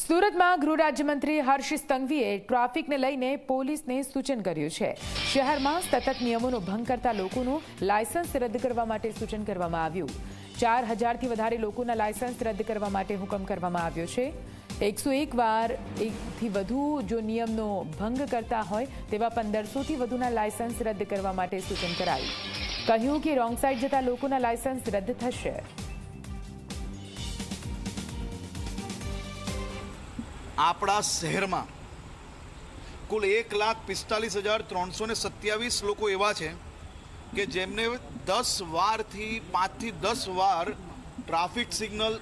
સુરતમાં ગૃહ રાજ્યમંત્રી હર્ષ સંઘવીએ ટ્રાફિકને લઈને પોલીસને સૂચન કર્યું છે. શહેરમાં સતત નિયમોનો ભંગ કરતા લોકોનું લાયસન્સ રદ કરવા માટે સૂચન કરવામાં આવ્યું. ચાર હજારથી વધારે લોકોના લાયસન્સ રદ કરવા માટે હુકમ કરવામાં આવ્યો છે. એકસો એક વાર એકથી વધુ જો નિયમનો ભંગ કરતા હોય તેવા પંદરસોથી વધુના લાયસન્સ રદ કરવા માટે સૂચન કરાયું. કહ્યું કે રોંગ સાઈડ જતા લોકોના લાયસન્સ રદ થશે. આપણા શહેરમાં કુલ એક લાખ પિસ્તાલીસ હજાર ત્રણસો ને સત્યાવીસ લોકો એવા છે કે જેમને દસ વારથી પાંચથી દસ વાર ટ્રાફિક સિગ્નલ,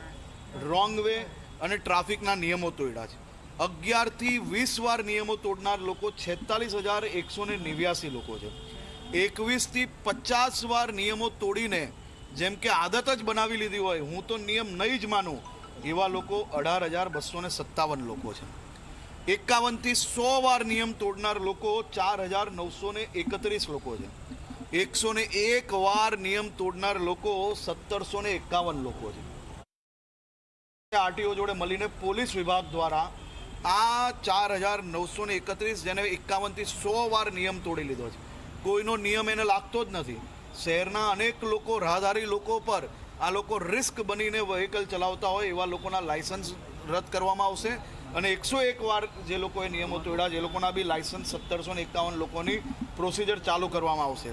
રોંગ વે અને ટ્રાફિકના નિયમો તોડ્યા છે. અગિયારથી વીસ વાર નિયમો તોડનાર લોકો છેતાલીસ હજાર એકસો ને નેવ્યાસી લોકો છે. એકવીસથી પચાસ વાર નિયમો તોડીને જેમ કે આદત જ બનાવી લીધી હોય, હું તો નિયમ નહીં જ માનું એવા લોકો અઢાર હજાર બસો ને સત્તાવન લોકો છે. એકાવનથી સો વાર નિયમ તોડનાર લોકો ચાર હજાર નવસો ને એકત્રીસ લોકો છે. એકસો ને એક વાર નિયમ તોડનાર લોકો સત્તરસો ને એકાવન લોકો છે. આરટીઓ જોડે મળીને પોલીસ વિભાગ દ્વારા આ ચાર હજાર નવસો ને એકત્રીસ જેને એકાવનથી સો વાર નિયમ તોડી લીધો છે. કોઈનો નિયમ એને લાગતો જ નથી. શહેરના અનેક લોકો, રાહદારી લોકો પર આ લોકો રિસ્ક બનીને વ્હીકલ ચલાવતા હોય એવા લોકોના લાયસન્સ રદ કરવામાં આવશે. અને એકસો એક વાર જે લોકોએ નિયમો તોડ્યા, જે લોકોના બી લાયસન્સ સત્તરસો એકાવન લોકોની પ્રોસિજર ચાલુ કરવામાં આવશે.